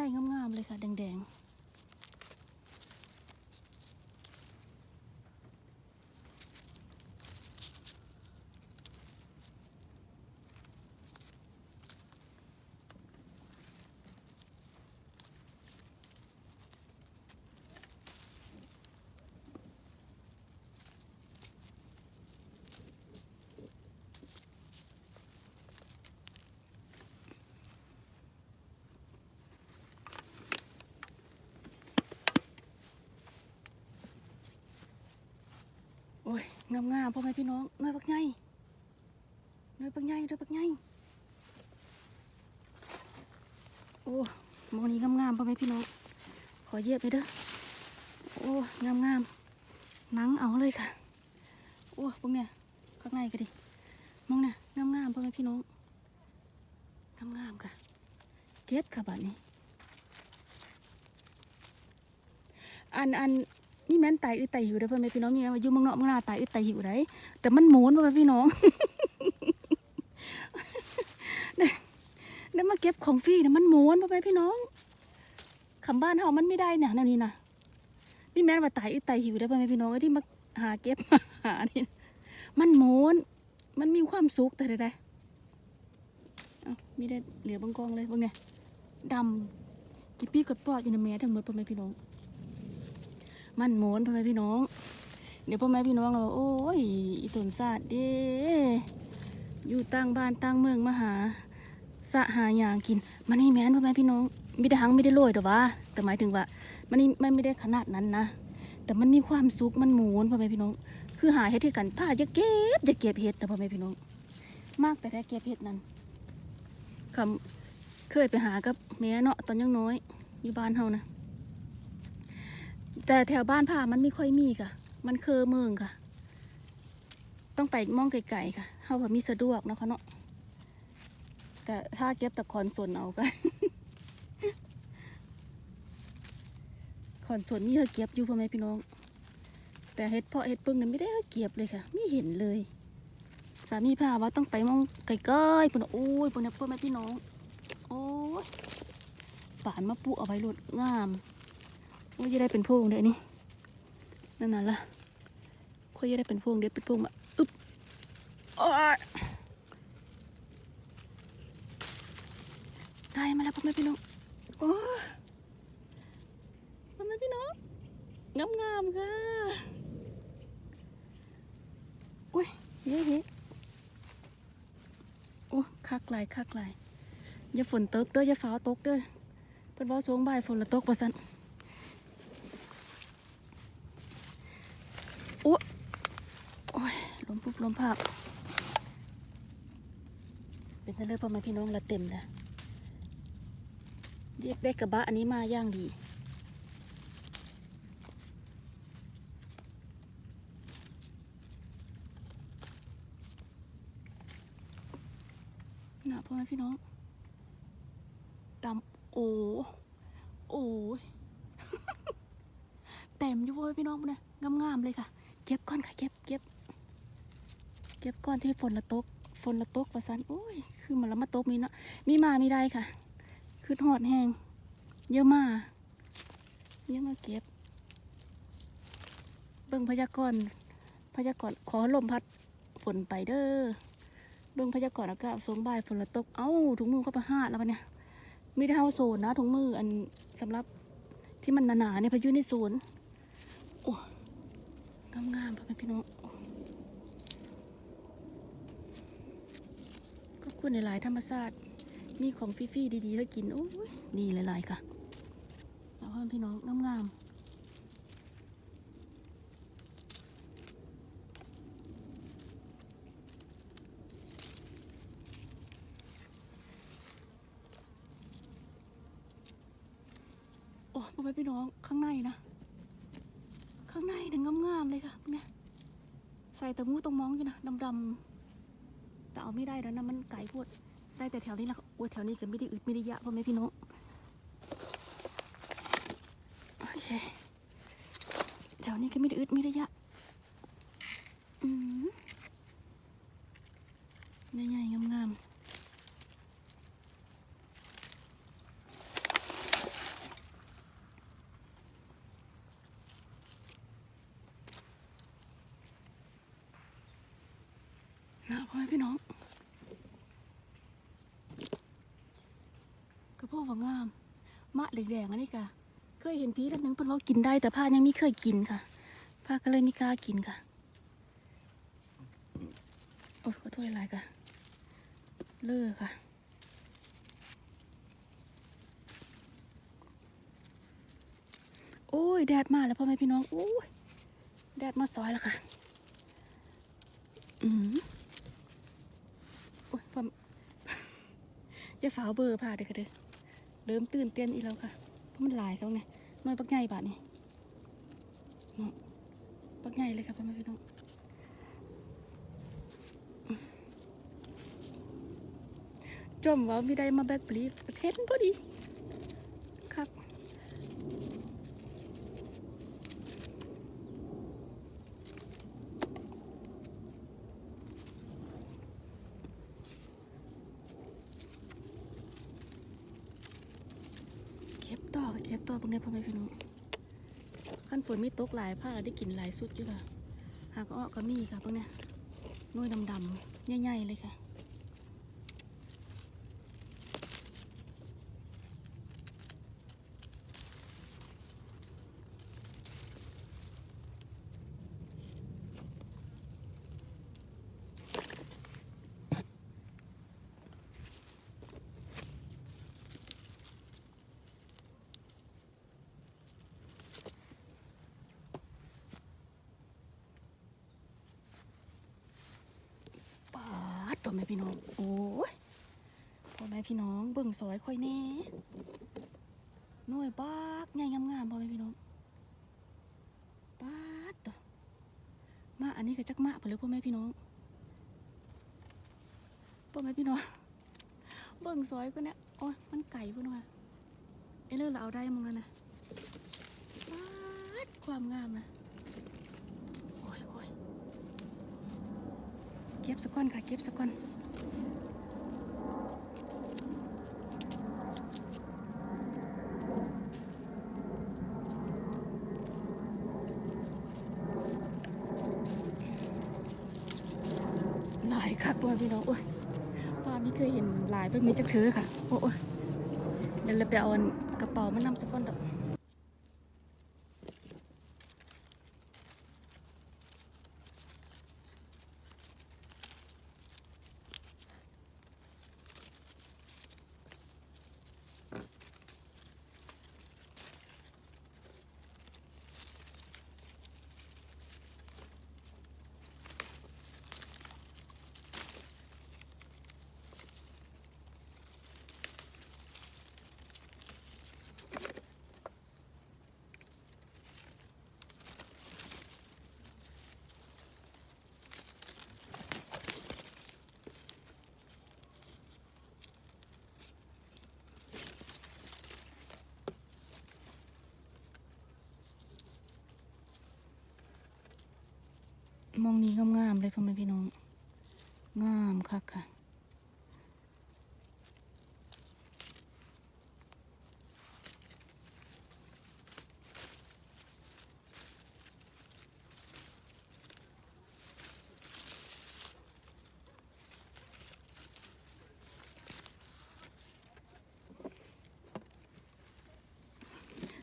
ใหญ่งามๆเลยค่ะ แดงๆ โอ้ยงามๆพ่อแม่พี่น้องหน่วยปักใหญ่หน่วยปักใหญ่หน่วยปักใหญ่โอ้มองนี้งามๆพ่อแม่พี่น้องขอเยียบไปเด้อโอ้งามๆหนังเอาเลยค่ะโอ้พวกเนี่ยข้างในก็ดิมองเนี่ยงามๆพ่อแม่พี่น้องงามๆค่ะเก็บค่ะบัดนี้ อันอัน นี่แม่นไตอึดไตหิวได้อเพื่อนแม่พี่น้องมีมาอยู่เมืองนอกเมืองนาไตอึดไตหิวได้แต่มันหมุนเพื่อนพี่น้องเนี่มาเก็บของฟรีเนี่ยมันหมุนเพื่อนพี่น้องคำบ้านเฮามันไม่ได้เนี่ยนั่นนี่นะนี่แม่นว่าไตอึดไตหิวได้อเพื่อนพี่น้องไอ้ที่มาหาเก็บหานี่มันหมุนมันมีความสุขแต่ใดๆเอ้ามีได้เหลือบางกองเลยบางไงดำกิบปี้กดปอดอยู่ในแม่ทั้งหมดเพื่อนพี่น้อง มันโมนพ่อแม่พี่น้อง เดี๋ยวพ่อแม่พี่น้องเราโอ้ยอีตนศาสตร์เด้อยู่ตั้งบ้านตั้งเมืองมาหาสะหาอย่างกิน มันนี่แม้นพ่อแม่พี่น้องไม่ได้หังไม่ได้โรยแต่ว่า แต่หมายถึงว่า มันนี่มันไม่ได้ขนาดนั้นนะแต่มันมีความสุขมันโมนพ่อแม่พี่น้อง คือหาเฮ็ดที่กันผ้าจะเก็บจะเก็บเห็ดนะพ่อแม่พี่น้อง มากแต่ได้เก็บเห็ดนั้นคำเคยไปหากับแม่เนาะตอนยังน้อยอยู่บ้านเฮานะ แต่แถวบ้านผ่ามันไม่ค่อยมีค่ะ มันเคอเมืองค่ะ ต้องไปมองไกลๆค่ะเฮาแบบมีสะดวกนะคะเนาะแต่ถ้าเก็บตะคอนสวนเอาก็คอนสวนมีเฮาเก็บอยู่พ่อแม่พี่น้อง แต่เฮ็ดเพาะเฮ็ดปึ้งนั้นไม่ได้เฮาเก็บเลยค่ะ ไม่เห็นเลย สามีพาว่าต้องไปมองไกลๆปุ่นโอ้ยปุ่นน่ะพ่อแม่พี่น้อง โอ้ยป่านมาปุเอาไว้รดงาม ว่าจะได้เป็นพวงเด้นี่นั่นน่ะล่ะค่อยจะได้เป็นพวงเดี๋ยวเป็นพวงมาอึ๊บโอ้ยได้มาแล้วพ่อแม่พี่น้องโอ้พ่อแม่พี่น้องงามงามค่ะโอ้ยเฮ้เฮ้โอ้คักหลายคักหลายอย่าฝนตกเด้ออย่าฟ้าตกเด้อเป็นว่าสวงบ่ายฝนละตกประสัน โอ้โอ้ยลม ปุ๊บลมภาพ เป็นทะเลพ่อแม่พี่น้องละเต็มนะเรียกได้กระบะอันนี้มาย่างดีนะพ่อแม่พี่น้องดำโอ้โอ้ยเต็มอยู่เว้ยพี่น้องเนี่ยงามๆเลยค่ะ เก็บก้อนค่ะ เก็บเก็บ เก็บก้อนที่ฝนละตกฝนละตกประสันโอ้ยคือมันละมาตกมีเนาะมีมามีได้ค่ะ คือหอดแห้งเยอะมาเยอะมาเก็บ เบิ่งพยากรณ์พยากรณ์ขอลมพัดฝนไปเด้อเบิ่งพยากรณ์อากาศสงบายฝนละตก เอ้าถุงมือเข้าไปหาดแล้วปะเนี่ยมีได้เท่าโซนนะถุงมืออันสำหรับที่มันหนาๆเนี่ยพายุในศูนย์โอ้งามงามๆพ่อแม่พี่น้องก็ คุณหลายๆธรรมศาตร์มีของฟรีๆดีๆให้กินโอ้ยดีหลายๆค่ะแล้วพ่อพี่น้องงามๆโอ้พ่อแม่พี่น้องข้างในนะ ข้างในเนี่ยงามๆเลยค่ะเนี่ยใส่แต่มูตรงมองอยู่นะดำๆ ก็เอาไม่ได้แล้วนะมันไก่พวดได้แต่แถวนี้ละโอ้แถวนี้ก็ไม่ได้อึดไม่ได้ยะพ่อแม่พี่น้องโอเคแถวนี้ก็ไม่ได้อึดไม่ได้ยะอืมใหญ่ๆงาม นะพ่อแม่พี่น้องกระโพกว่างาม มะเหลืองๆอันนี้ค่ะ เคยเห็นพีท่านหนึ่งเพิ่นว่ากินได้แต่ผ้ายังไม่เคยกินค่ะผ้าก็เลยไม่กล้ากินค่ะ โอ้ยขอโทษอะไรค่ะ เลิกค่ะโอ้ยแดดมาแล้วพ่อแม่พี่น้องโอ้ยแดดมาซอยแล้วค่ะ อืมโอ้ยพ่ออย่าฝาเบอร์ผ่าเด้อค่ะเด้อ เริ่มตื่นเต้นอีกแล้วค่ะเพราะมันหลายเขาไงน้อยปักใหญ่บาทนี่เนาะปักใหญ่เลยค่ะพ่อแม่พี่น้องอืมจมว่ามีได้มาแบกปลีเห็นพอดีครับ เก็บต่อค่ะเก็บต่อพวกนี้พ่อแม่พี่น้องขั้นฝน ไม่ตกหลายผ้าเราได้กินหลายสุดอยู่ค่ะหากอ้อก็มีค่ะพวกเนี้ยน้อยดำๆใหญ่ๆเลยค่ะ ปาดพ่อแม่พี่น้อง โอ้ยพ่อแม่พี่น้องเบิ่งซอยค่อยแน่หน่วยบากใหญ่งามๆพ่อแม่พี่น้องปาดตัวมาอันนี้ก็จักมาไปเลยพ่อแม่พี่น้องพ่อแม่พี่น้องเบิ่งซอยก็เนี่ยโอ้ยมันไก่พุ่นว่ะเอ้เลิกเราเอาได้มั้งแล้วนะปาดความงามนะโอ้ยโอ้ยเก็บสักก้อนค่ะเก็บสักก้อน หลายคักบ่พี่น้องโอ้ยป้าไม่เคยเห็นลายแบบนี้จักเธอค่ะ โอ้ยเดี๋ยวเราไปเอากระเป๋ามานำสักก้อนดอก มองนี้งามๆเลยพ่อแม่พี่น้อง งามคักค่ะ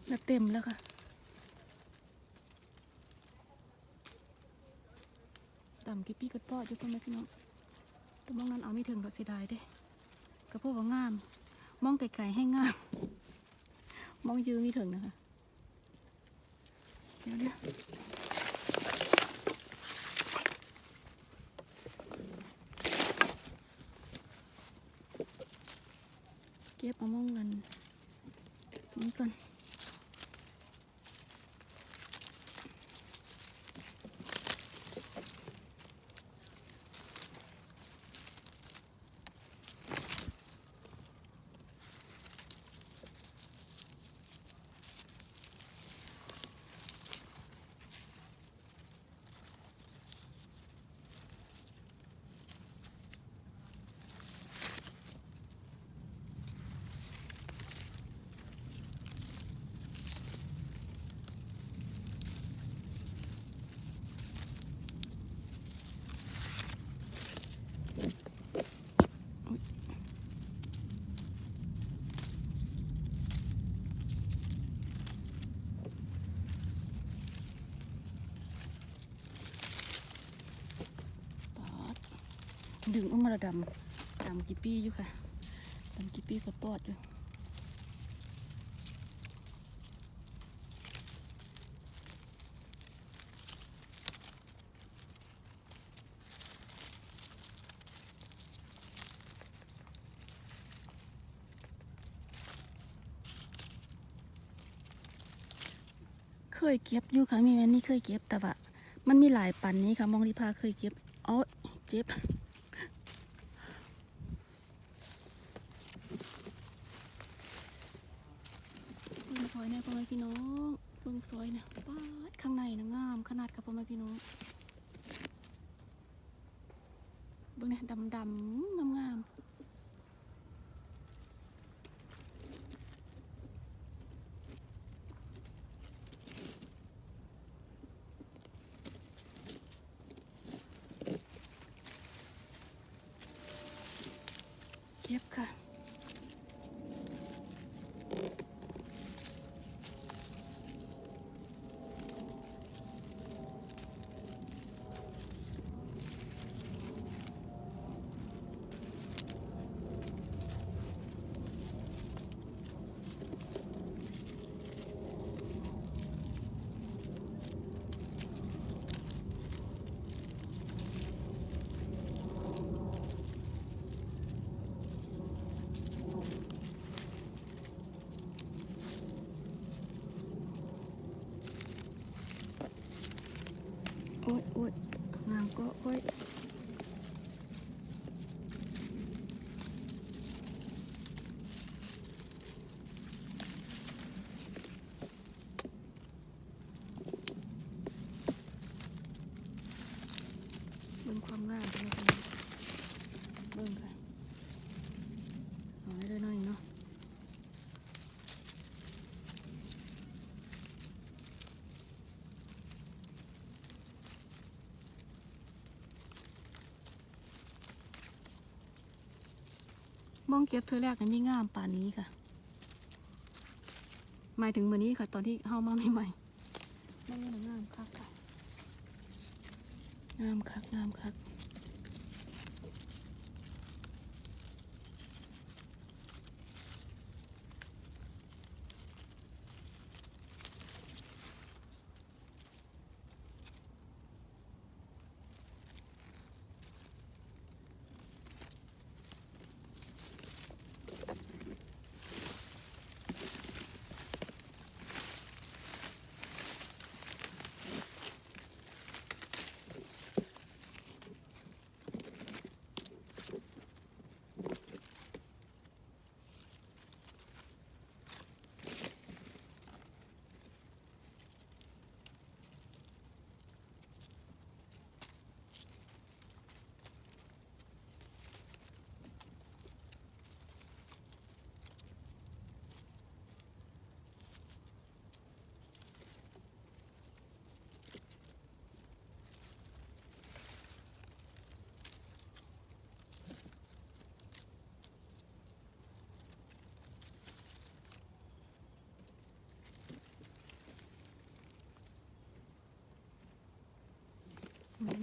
แล้วเต็มแล้วค่ะำกี่ปีกัดปออยู่พ่อแม่พี่น้องแต่มองนั้นเอาไม่ถึงดอกเสียดายเด้กระโพกว่างาม มองไกลๆให้งาม มองยือไม่ถึงนะคะเดี๋ยวเดี๋ยวเก็บเอามองเงินนี่ก่อน ดึงออกมาและดำดำกีปี้อยู่ค่ะดำกี่ปีก็ปอดอยู่เคยเก็บอยู่ค่ะมีแม่นี่เคยเก็บแต่ว่ามันมีหลายปันนี้ค่ะมองที่พาเคยเก็บอ๋อเจ็บ เบิ่งซอยเนี่ยพ่อแม่พี่น้องเบิ่งซอยเนี่ยปาดข้างในนะงามขนาดครับพ่อแม่พี่น้อง เบิ่งเนี่ยดำๆงามงามเก็บค่ะ โอ้ยโอ้ยงามก็โอ้ยเบิ่งความงามเป็นยังไงเบิ่งค่ะเอาไว้เลยหน่อยเนาะ มอ งเก็บเธอแรกนั้นมีงามป่านนี้ค่ะ หมายถึงมือนี้ค่ะ ตอนที่เข้ามาใหม่ๆมองนี่นะงามคักค่ะงามคักงามคัก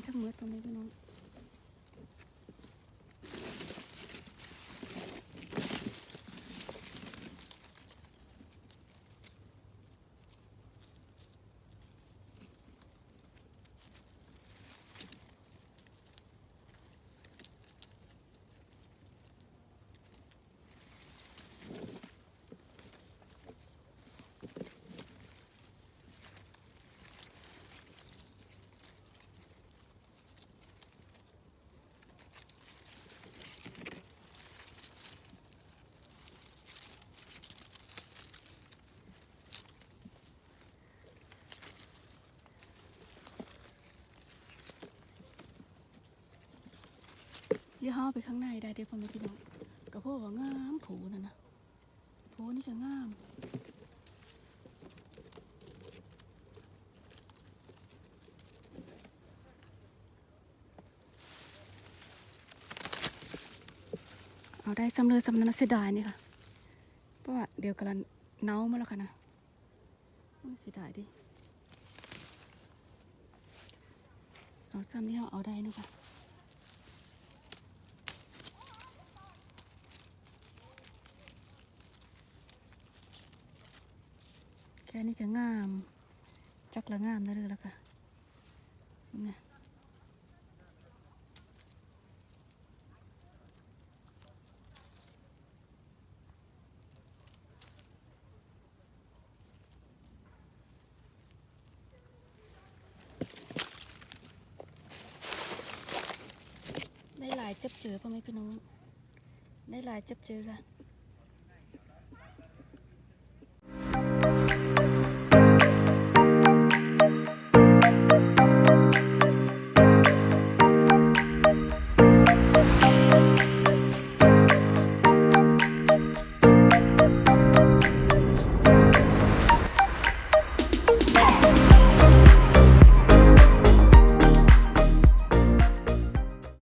ทั้งหมดตรงนี้พี่น้อง ยี่ห้อไปข้างในได้เดี๋ยวพ่อแม่พี่น้องกระโพว่างามโผนั่นนะโผนี่ก็งามเอาได้สำเร็จสำนันเสียดายนี่ค่ะ เพราะว่าเดี๋ยวกำลังเน่ามาแล้วค่ะนะเสียดายดิ เอาซ้ำนี่เอาเอาได้นะค่ะ นี่ก็งาม จักละงามได้เลยแล้วค่ะนี่ได้หลายจับเจอพ่อแม่พี่น้องได้หลายจับเจอค่ะ